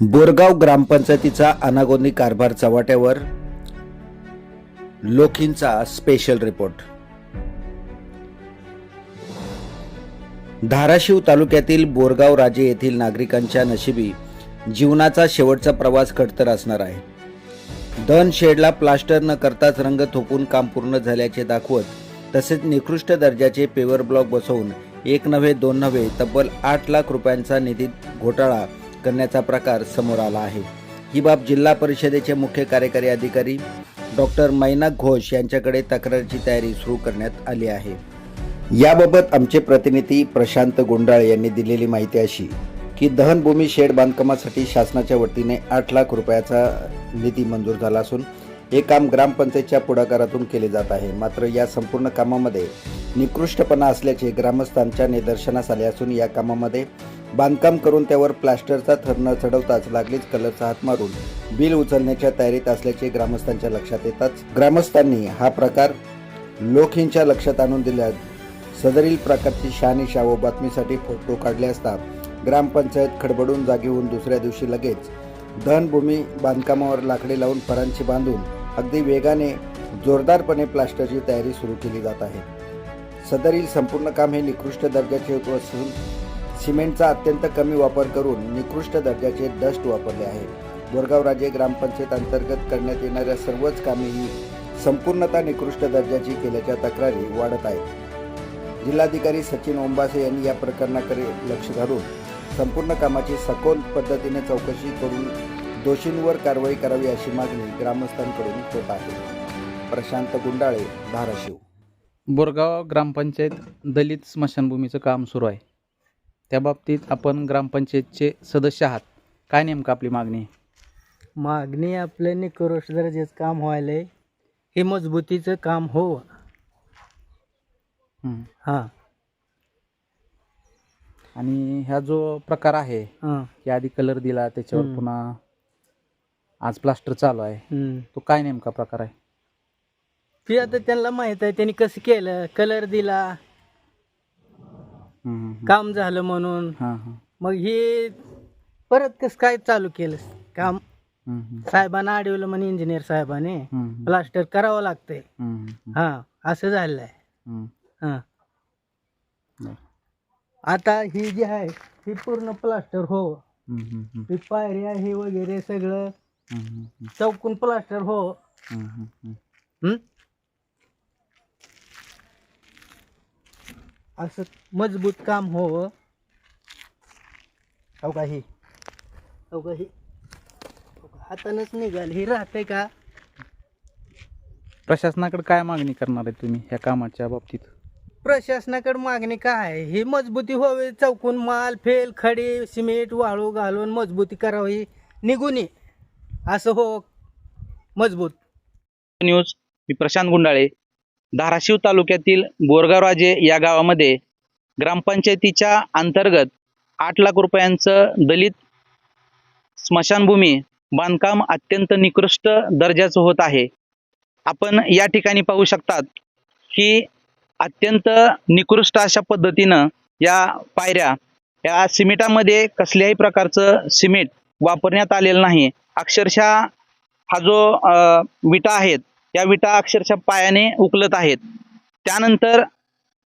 बोरगाव ग्रामपंचायतीचा अनागोंदी कारभार चव्हाट्यावर लोखींचा स्पेशल रिपोर्ट धाराशिव तालुक्यातील बोरगाव राजे येथील नागरिकांच्या नशिबी जीवनाचा शेवटचा प्रवास खडतर असणार आहे. दन शेडला प्लास्टर न करताच रंग थोपून काम पूर्ण झाल्याचे दाखवत तसेच निकृष्ट दर्जाचे पेवर ब्लॉक बसवून एक नव्हे दोन नव्हे तब्बल आठ लाख रुपयांचा निधी घोटाळा करण्याचा प्रकार समोर आला आहे. ही बाब जिल्हा परिषदेचे मुख्य कार्यकारी अधिकारी डॉक्टर मैना घोष यांच्याकडे तक्रारीची तयारी सुरू करण्यात आली आहे. याबाबत आमचे प्रतिनिधी प्रशांत गुंडाळ यांनी दिलेली माहिती अशी की दहनभूमी शेड बांधकामासाठी शासनाच्या वतीने आठ लाख रुपयाचा निधी मंजूर झाला असून हे काम ग्रामपंचायतच्या पुढाकारातून केले जात आहे. मात्र या संपूर्ण कामामध्ये निकृष्टपणा असल्याचे ग्रामस्थांच्या निदर्शनास आले असून या कामामध्ये बांधकाम करून त्यावर प्लास्टरचा थर न चढवताच लागलीच कलरचा हात मारून बिल उचलण्याच्या तयारीत असल्याचे ग्रामस्थांच्या लक्षात येताच ग्रामस्थांनी हा प्रकार लोकहींच्या लक्षात आणून दिल्यास सदरील प्रकारची शहानिशा व बातमीसाठी फोटो काढले असता ग्रामपंचायत खडबडून जागी होऊन दुसऱ्या दिवशी लगेच धनभूमी बांधकामावर लाकडे लावून फरांची बांधून अगदी वेगाने जोरदारपणे प्लास्टरची तयारी सुरू केली जात आहे. सदरील संपूर्ण काम हे निकृष्ट दर्जाचे होत असून सिमेंटचा अत्यंत कमी वापर करून निकृष्ट दर्जाचे डस्ट वापरले आहे. बोरगाव राजे ग्रामपंचायत अंतर्गत करण्यात येणाऱ्या सर्वच कामे ही संपूर्णतः निकृष्ट दर्जाची केल्याच्या तक्रारी वाढत आहेत. जिल्हाधिकारी सचिन ओंबासे यांनी या प्रकरणाकडे लक्ष घालून संपूर्ण कामाची सखोल पद्धतीने चौकशी करून दोषींवर कारवाई करावी अशी मागणी ग्रामस्थांकडून होत आहे. प्रशांत गुंडाळे धाराशिव. बोरगाव ग्रामपंचायत दलित स्मशानभूमीचं काम सुरू आहे त्या बाबतीत आपण ग्रामपंचायतचे सदस्य आहात काय नेमकं आपली मागणी आहे? मागणी आपल्या निकृष्ट दर्जाचं काम व्हायलंय हे मजबूतीचं काम हो हं. हां आणि ह्या जो प्रकार आहे हां की आधी कलर दिला त्याच्यावर हं. पुन्हा आज प्लास्टर चालू आहे हम्म. तो काय नेमका प्रकार आहे ते आता त्यांना माहीत आहे त्यांनी कसं केलं कलर दिला. काम झालं म्हणून हां हां मग हे परत कसं काय चालू केलं काम. साहेबांना अडवलं म्हणे इंजिनियर साहेबाने. प्लास्टर करावं लागतंय हं, असं आहे हं. बरं. आता ही जी आहे ही पूर्ण प्लास्टर हो हं, पायऱ्या हे वगैरे सगळं. चौकून प्लास्टर हं. असं मजबूत काम हो. हो का ही? हो का ही? हो? हातानंच निघाल. ही राहते का? प्रशासनाकडे काय मागणी करणार आहे तुम्ही ह्या कामाच्या बाबतीत? प्रशासनाकडे मागणी काय? आहे ही मजबूती व्हावी चौकून माल फेल खडे सिमेंट वाळू घालून मजबूती करावी. निघून ये. असं हो. मजबूत. न्यूज. मी प्रशांत गुंडाळे. धाराशिव तालुक्यातील बोरगावराजे या गावामध्ये ग्रामपंचायतीच्या अंतर्गत आठ लाख रुपयांचं दलित स्मशानभूमी बांधकाम अत्यंत निकृष्ट दर्जाचं होत आहे. आपण या ठिकाणी पाहू शकतात की अत्यंत निकृष्ट अशा पद्धतीनं या पायऱ्या या सिमेंटामध्ये कसल्याही प्रकारचं सिमेंट वापरण्यात आलेलं नाही. अक्षरशः हा जो विटा आहेत या विटा अक्षरशः पायाने उकलत आहेत. त्यानंतर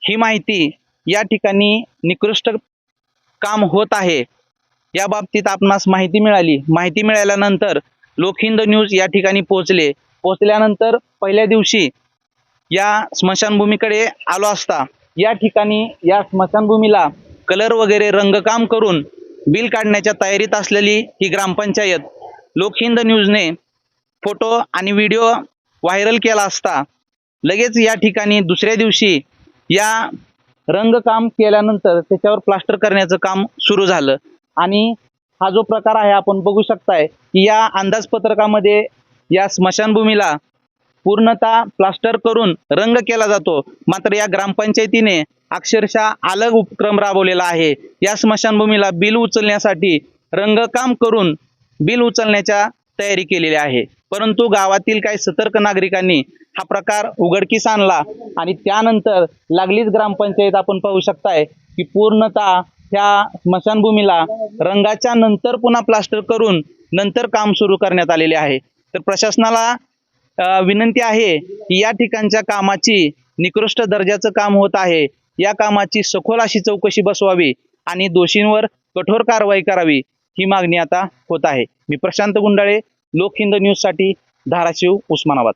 ही माहिती या ठिकाणी निकृष्ट काम होत आहे. या बाबतीत आपणास माहिती मिळाली. माहिती मिळाल्यानंतर लोकहिंद न्यूज या ठिकाणी पोहोचले. पोहोचल्यानंतर पहिल्या दिवशी या स्मशानभूमीकडे आलो असता या ठिकाणी या स्मशानभूमीला कलर वगैरे रंगकाम करून बिल काढण्याच्या तयारीत असलेली ही ग्रामपंचायत लोकहिंद न्यूजने फोटो आणि व्हिडिओ व्हायरल केला असता लगेच या ठिकाणी दुसऱ्या दिवशी या रंगकाम केल्यानंतर त्याच्यावर प्लास्टर करण्याचं काम सुरू झालं. आणि हा जो प्रकार आहे आपण बघू शकताय की या अंदाजपत्रकामध्ये या स्मशानभूमीला पूर्णतः प्लास्टर करून रंग केला जातो. मात्र या ग्रामपंचायतीने अक्षरशः अलग उपक्रम राबवलेला आहे. या स्मशानभूमीला बिल उचलण्यासाठी रंगकाम करून बिल उचलण्याच्या तयारी केलेली आहे. परंतु गावातील काही सतर्क नागरिकांनी हा प्रकार उघडकीस आणला आणि त्यानंतर लागलीच ग्रामपंचायत आपण पाहू शकताय की पूर्णतः ह्या स्मशानभूमीला रंगाच्या नंतर पुन्हा प्लास्टर करून नंतर काम सुरू करण्यात आलेले आहे. तर प्रशासनाला विनंती आहे की या ठिकाणच्या कामाची निकृष्ट दर्जाचं काम होत आहे. या कामाची सखोल अशी चौकशी बसवावी आणि दोषींवर कठोर कारवाई करावी ही मागणी आता होत आहे. मी प्रशांत गुंडाळे लोकहिंद न्यूजसाठी धाराशिव उस्मानाबाद.